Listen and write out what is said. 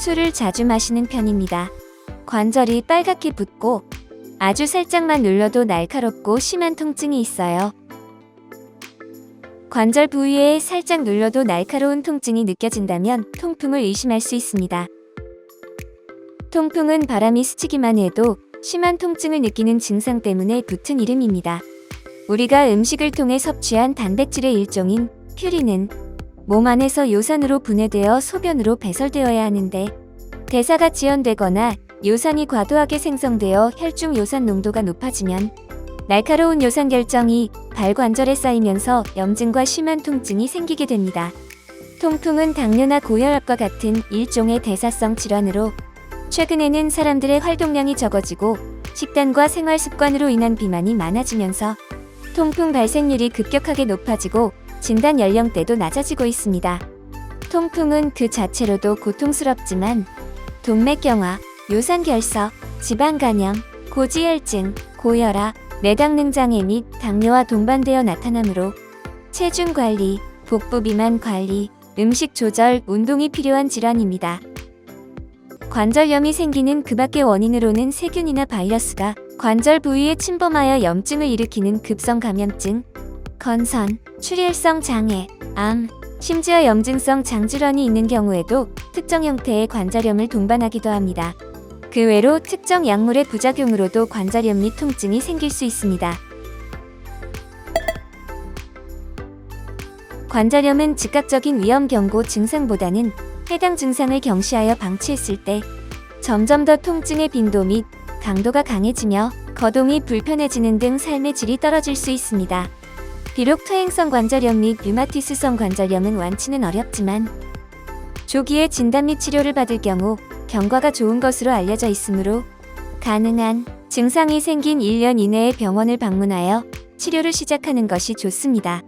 술을 자주 마시는 편입니다. 관절이 빨갛게 붓고 아주 살짝만 눌러도 날카롭고 심한 통증이 있어요. 관절 부위에 살짝 눌러도 날카로운 통증이 느껴진다면 통풍을 의심할 수 있습니다. 통풍은 바람이 스치기만 해도 심한 통증을 느끼는 증상 때문에 붙은 이름입니다. 우리가 음식을 통해 섭취한 단백질의 일종인 퓨린은 몸 안에서 요산으로 분해되어 소변으로 배설되어야 하는데 대사가 지연되거나 요산이 과도하게 생성되어 혈중 요산 농도가 높아지면 날카로운 요산 결정이 발관절에 쌓이면서 염증과 심한 통증이 생기게 됩니다. 통풍은 당뇨나 고혈압과 같은 일종의 대사성 질환으로 최근에는 사람들의 활동량이 적어지고 식단과 생활 습관으로 인한 비만이 많아지면서 통풍 발생률이 급격하게 높아지고 진단 연령대도 낮아지고 있습니다. 통풍은 그 자체로도 고통스럽지만 동맥경화, 요산결석, 지방간염, 고지혈증, 고혈압, 내당능 장애 및 당뇨와 동반되어 나타나므로 체중 관리, 복부 비만 관리, 음식 조절, 운동이 필요한 질환입니다. 관절염이 생기는 그 밖의 원인으로는 세균이나 바이러스가 관절 부위에 침범하여 염증을 일으키는 급성 감염증, 건선, 출혈성 장애, 암, 심지어 염증성 장질환이 있는 경우에도 특정 형태의 관절염을 동반하기도 합니다. 그 외로 특정 약물의 부작용으로도 관절염 및 통증이 생길 수 있습니다. 관절염은 즉각적인 위험 경고 증상보다는 해당 증상을 경시하여 방치했을 때 점점 더 통증의 빈도 및 강도가 강해지며 거동이 불편해지는 등 삶의 질이 떨어질 수 있습니다. 비록 퇴행성 관절염 및 류마티스성 관절염은 완치는 어렵지만 조기에 진단 및 치료를 받을 경우 경과가 좋은 것으로 알려져 있으므로 가능한 증상이 생긴 1년 이내에 병원을 방문하여 치료를 시작하는 것이 좋습니다.